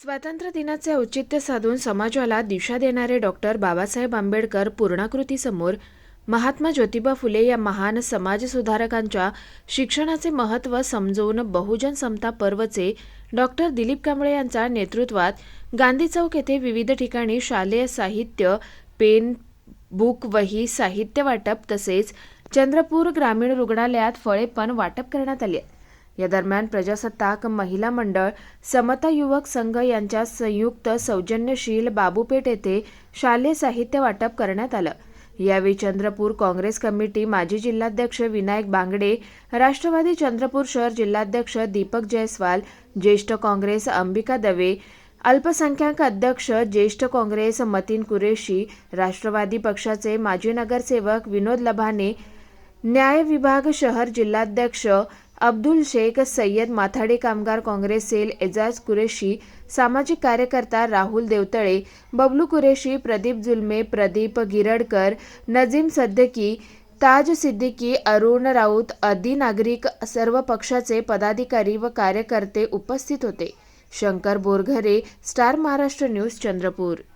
स्वातंत्र्य दिनाचे औचित्य साधून समाजाला दिशा देणारे डॉक्टर बाबासाहेब आंबेडकर पूर्णाकृतीसमोर महात्मा ज्योतिबा फुले या महान समाजसुधारकांच्या शिक्षणाचे महत्त्व समजवून बहुजन समता पर्वचे डॉक्टर दिलीप कांबळे यांच्या नेतृत्वात गांधी चौक येथे विविध ठिकाणी शालेय साहित्य पेन बुक वही साहित्य वाटप तसेच चंद्रपूर ग्रामीण रुग्णालयात फळे पण वाटप करण्यात आले या दरम्यान प्रजासत्ताक महिला मंडळ समता युवक संघ यांच्या संयुक्त सौजन्यशील बाबूपेठ येथे शालेय साहित्य वाटप करण्यात आलं. यावेळी चंद्रपूर काँग्रेस कमिटी माजी जिल्हाध्यक्ष विनायक बांगडे राष्ट्रवादी चंद्रपूर शहर जिल्हाध्यक्ष दीपक जयस्वाल ज्येष्ठ काँग्रेस अंबिका दवे अल्पसंख्याक अध्यक्ष ज्येष्ठ काँग्रेस मतीन कुरेशी राष्ट्रवादी पक्षाचे माजी नगरसेवक विनोद लभाने न्याय विभाग शहर जिल्हाध्यक्ष अब्दुल शेख सय्यद माथाडी कामगार काँग्रेस सेल एजाज कुरेशी सामाजिक कार्यकर्ता राहुल देवतळे बबलू कुरेशी प्रदीप जुलमे प्रदीप गिरडकर नजीम सद्दकी ताज सिद्दीकी अरुण राऊत आदी नागरिक सर्व पक्षाचे पदाधिकारी व कार्यकर्ते उपस्थित होते. Shankar Borghare Star Maharashtra News Chandrapur.